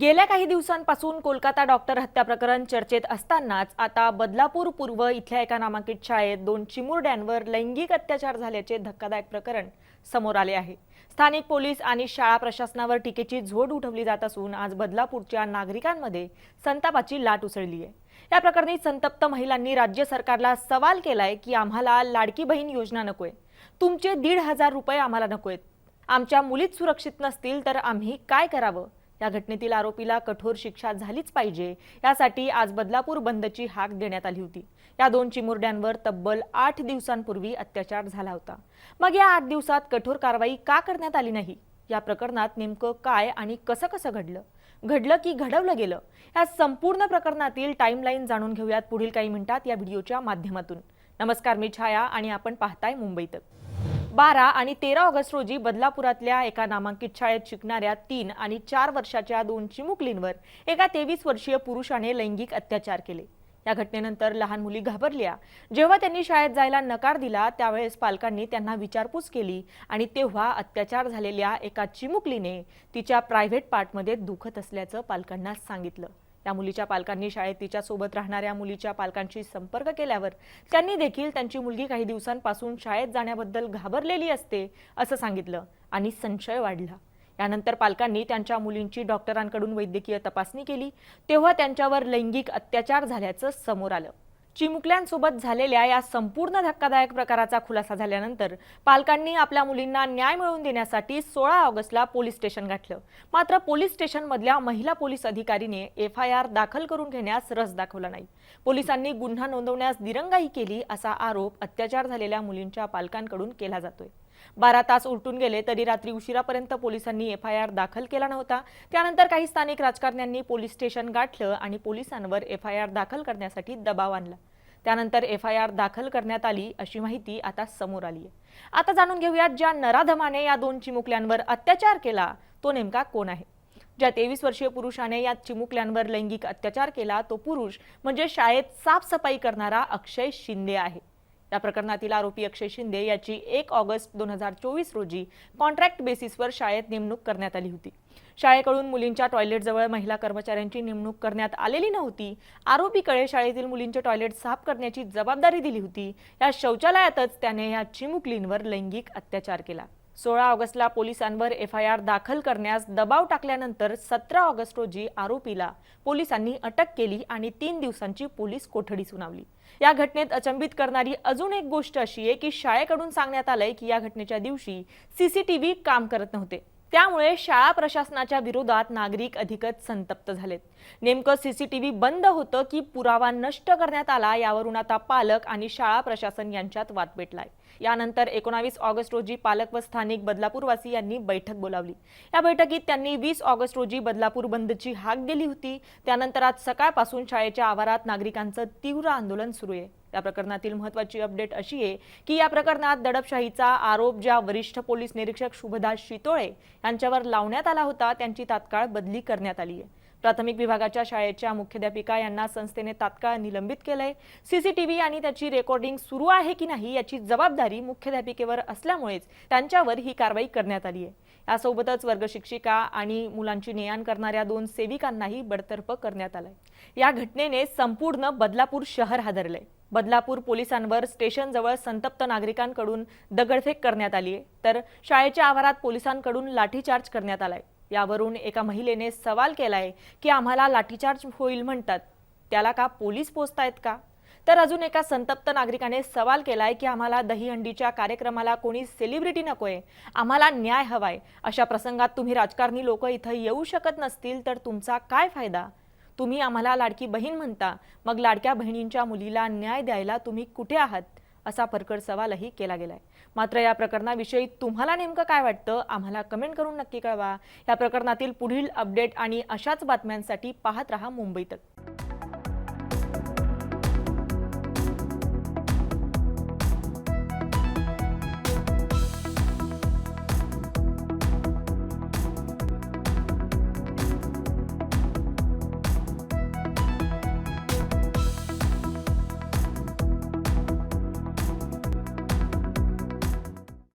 गेल्या काही दिवसांपासून कोलकाता डॉक्टर हत्या प्रकरण चर्चेत असतानाच आता बदलापूर पूर्व इथल्या एका नामांकित शाळेत दोन चिमुरड्यांवर लैंगिक अत्याचार झाल्याचे धक्कादायक प्रकरण समोर आले आहे. स्थानिक पोलीस आणि शाळा प्रशासनावर टीकेची झोड उठवली जात असून आज बदलापूरच्या नागरिकांमध्ये संतापाची लाट उसळली आहे. या प्रकरणी संतप्त महिलांनी राज्य सरकारला सवाल केलाय की आम्हाला लाडकी बहीण योजना नकोय. तुमचे दीड हजार रुपये आम्हाला नकोयत. आमच्या मुलीत सुरक्षित नसतील तर आम्ही काय करावं? या घटनेतील आरोपीला कठोर शिक्षा झालीच पाहिजे. यासाठी आज बदलापूर बंदची हाक देण्यात आली होती. या दोन चिमुरड्यांवर तब्बल आठ दिवसांपूर्वी अत्याचार झाला होता. मग या आठ दिवसात कठोर कारवाई का करण्यात आली नाही? या प्रकरणात नेमकं काय आणि कसं कसं घडलं? घडलं की घडवलं गेलं? या संपूर्ण प्रकरणातील टाईमलाईन जाणून घेऊयात पुढील काही मिनिटात या व्हिडिओच्या माध्यमातून. नमस्कार मी छाया आणि आपण पाहताय मुंबईत बारा आणि तेरा ऑगस्ट रोजी बदलापुरातल्या एका नामांकित शाळेत शिकणाऱ्या तीन आणि चार वर्षाच्या दोन चिमुकलींवर एका तेवीस वर्षीय पुरुषाने लैंगिक अत्याचार केले. या घटनेनंतर लहान मुली घाबरल्या. जेव्हा त्यांनी शाळेत जायला नकार दिला त्यावेळेस पालकांनी त्यांना विचारपूस केली आणि तेव्हा अत्याचार झालेल्या एका चिमुकलीने तिच्या प्रायव्हेट पार्टमध्ये दुखत असल्याचं पालकांना सांगितलं. त्या मुलीच्या पालकांनी शाळेत तिच्यासोबत राहणाऱ्या मुलीच्या पालकांशी संपर्क केल्यावर त्यांनी देखील त्यांची मुलगी काही दिवसांपासून शाळेत जाण्याबद्दल घाबरलेली असते असं सांगितलं आणि संशय वाढला. यानंतर पालकांनी त्यांच्या मुलींची डॉक्टरांकडून वैद्यकीय तपासणी केली तेव्हा त्यांच्यावर लैंगिक अत्याचार झाल्याचं समोर आलं. चिमुकल्यांसोबत झालेल्या या संपूर्ण धक्कादायक प्रकाराचा खुलासा झाल्यानंतर पालकांनी आपल्या मुलींना न्याय मिळवून देण्यासाठी सोळा ऑगस्टला पोलीस स्टेशन गाठलं. मात्र पोलीस स्टेशनमधल्या महिला पोलीस अधिकारीने एफ आय आर दाखल करून घेण्यास रस दाखवला नाही. पोलिसांनी गुन्हा नोंदवण्यास दिरंगाई केली असा आरोप अत्याचार झालेल्या मुलींच्या पालकांकडून केला जातोय. बारा तास उलटून गेले तरी रात्री उशिरापर्यंत पोलिसांनी एफ आय आर दाखल केला नव्हता. त्यानंतर काही स्थानिक राजकारण्यांनी पोलीस स्टेशन गाठलं आणि पोलिसांवर एफ आय आर दाखल करण्यासाठी दबाव आणला. त्यानंतर एफ आय आर दाखल करण्यात आली अशी माहिती आता समोर आली आहे आता जाणून घेऊयात ज्या नराधमाने या दोन चिमुकल्यांवर अत्याचार केला तो नेमका कोण आहे? ज्या तेवीस वर्षीय पुरुषाने या चिमुकल्यांवर लैंगिक अत्याचार केला तो पुरुष म्हणजे शाळेत साफसफाई करणारा अक्षय शिंदे आहे. या प्रकरणातील आरोपी अक्षय शिंदे याची एक ऑगस्ट दोन हजार चोवीस रोजी कॉन्ट्रॅक्ट बेसिसवर शाळेत नेमणूक करण्यात आली होती. शाळेकडून मुलींच्या टॉयलेटजवळ महिला कर्मचाऱ्यांची नेमणूक करण्यात आलेली नव्हती. आरोपीकडे शाळेतील मुलींचे टॉयलेट साफ करण्याची जबाबदारी दिली होती. या शौचालयातच त्याने या चिमुकलींवर लैंगिक अत्याचार केला. सोळा ऑगस्टला पोलिसांवर एफ आय आर दाखल करण्यास दबाव टाकल्यानंतर सतरा ऑगस्ट रोजी आरोपीला पोलिसांनी अटक केली आणि तीन दिवसांची पोलीस कोठडी सुनावली. या घटनेत अचंबित करणारी अजून एक गोष्ट अशी आहे की शाळेकडून सांगण्यात आलंय की या घटनेच्या दिवशी सीसीटीव्ही काम करत नव्हते. त्यामुळे शाळा प्रशासनाच्या विरोधात नागरिक अधिकच संतप्त झालेत. नेमकं सीसीटीव्ही बंद होतं की पुरावा नष्ट करण्यात आला यावरून आता पालक आणि शाळा प्रशासन यांच्यात वाद पेटलाय. यानंतर एकोणावीस ऑगस्ट रोजी पालक व स्थानिक बदलापूरवासी यांनी बैठक बोलावली. या बैठकीत त्यांनी वीस ऑगस्ट रोजी बदलापूर बंदची हाक दिली होती. त्यानंतर आज सकाळपासून शाळेच्या आवारात नागरिकांचं तीव्र आंदोलन सुरू आहे. या प्रकरणातील महत्वाची अपडेट अशी आहे की या प्रकरणात दडपशाहीचा आरोप ज्या वरिष्ठ पोलीस निरीक्षक शुभदास शितोळे यांच्यावर लावण्यात आला होता त्यांची तात्काळ बदली करण्यात आली आहे. प्राथमिक विभागाच्या शाळेच्या मुख्याध्यापिका यांना संस्थेने तात्काळ निलंबित केलंय. सीसीटीव्ही आणि त्याची रेकॉर्डिंग सुरू आहे की नाही याची जबाबदारी मुख्याध्यापिकेवर असल्यामुळेच त्यांच्यावर ही कारवाई करण्यात आली आहे. यासोबतच वर्ग शिक्षिका आणि मुलांची नेआण करणाऱ्या दोन सेविकांनाही बडतर्फ करण्यात आलंय. या घटनेने संपूर्ण बदलापूर शहर हादरलंय. बदलापूर पोलिसांवर स्टेशनजवळ संतप्त नागरिकांकडून दगडफेक करण्यात आली आहे तर शाळेच्या आवारात पोलिसांकडून लाठीचार्ज करण्यात आलाय. यावरून एका महिलेने सवाल केलाय की आम्हाला लाठीचार्ज होईल म्हणतात. त्याला का पोलीस पोचतायत का? तर अजून एका संतप्त नागरिकाने सवाल केलाय की आम्हाला दहीहंडीच्या कार्यक्रमाला कोणी सेलिब्रिटी नकोय. आम्हाला न्याय हवाय. अशा प्रसंगात तुम्ही राजकारणी लोक इथं येऊ शकत नसतील तर तुमचा काय फायदा? तुम्ही आम्हाला लाडकी बहीण म्हणता. मग लाडक्या बहिणींच्या मुलीला न्याय द्यायला तुम्ही कुठे आहात? असा परकड सवालही केला गेलाय. मात्र या प्रकरणाविषयी तुम्हाला नेमकं काय वाटतं? आम्हाला कमेंट करून नक्की कळवा. या प्रकरणातील पुढील अपडेट आणि अशाच बातम्यांसाठी पाहत रहा मुंबई तक.